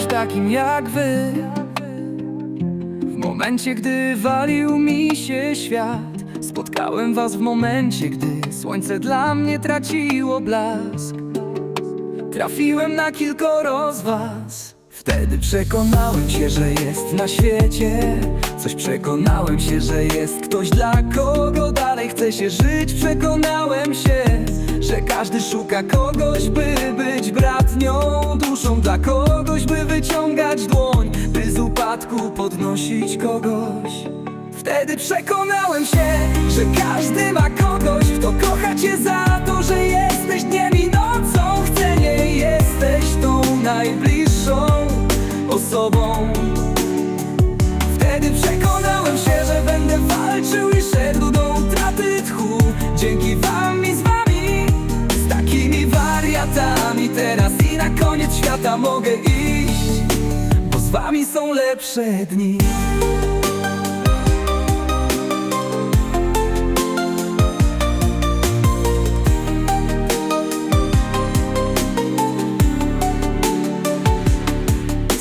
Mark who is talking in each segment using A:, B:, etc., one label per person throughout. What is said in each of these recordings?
A: takim jak wy. W momencie, gdy walił mi się świat Spotkałem was w momencie, gdy słońce dla mnie traciło blask. Trafiłem na kilkoro z was. Wtedy przekonałem się, że jest na świecie. Coś przekonałem się, że jest ktoś dla kogo dalej chce się żyć. Przekonałem się, że każdy szuka kogoś, by być bratnią duszą Dla kogoś, by wyciągać dłoń, by z upadku podnosić kogoś. Wtedy przekonałem się, że każdy ma kogoś, kto kocha cię za to, że jesteś dniem i nocą. Chce nie jesteś tą najbliższą osobą. Wtedy przekonałem się, że będę walczył i szedł do utraty tchu. Dzięki wam koniec świata mogę iść, bo z wami są lepsze dni.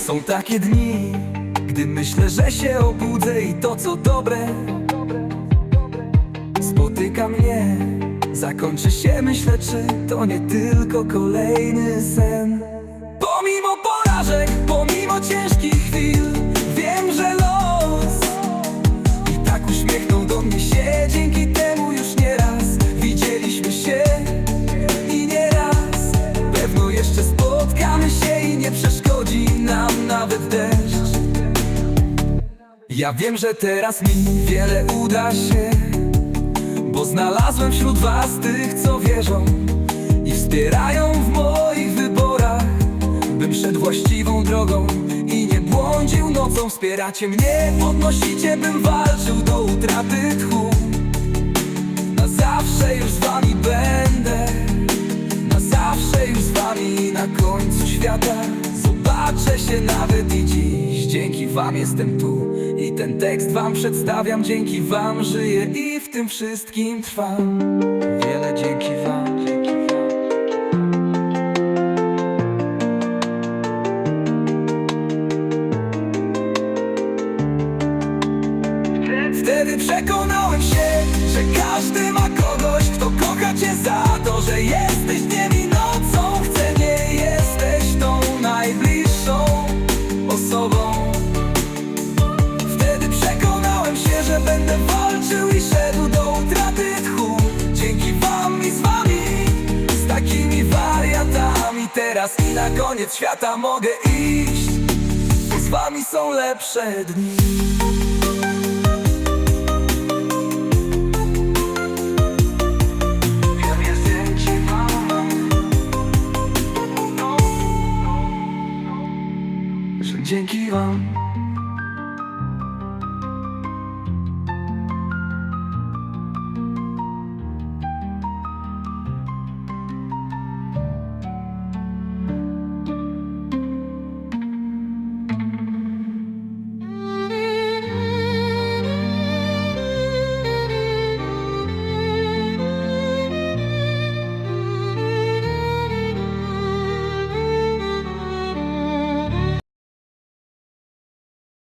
A: Są takie dni, gdy myślę, że się obudzę i to co dobre. Spotyka mnie, zakończy się, myślę, czy to nie tylko kolejny sen pomimo ciężkich chwil, wiem, że los I tak uśmiechnął do mnie się, dzięki temu już nieraz widzieliśmy się. I nieraz Pewno jeszcze spotkamy się i nie przeszkodzi nam nawet deszcz. Ja wiem, że teraz mi wiele uda się Bo znalazłem wśród was tych, co wierzą I wspierają w wyborach Bym szedł właściwą drogą i nie błądził nocą. Wspieracie mnie, podnosicie, bym walczył do utraty tchu. Na zawsze już z wami będę Na zawsze już z wami na końcu świata. Zobaczę się nawet i dziś. Dzięki wam jestem tu I ten tekst wam przedstawiam. Dzięki wam żyję i w tym wszystkim trwam. Wiele dzięki Wtedy przekonałem się, że każdy ma kogoś, kto kocha cię za to, że jesteś dniem i nocą. Chcę, nie jesteś tą najbliższą osobą. Wtedy przekonałem się, że będę walczył i szedł do utraty tchu. Dzięki wam i z wami, z takimi wariatami. Teraz i na koniec świata mogę iść, bo z wami są lepsze dni. Dzięki wam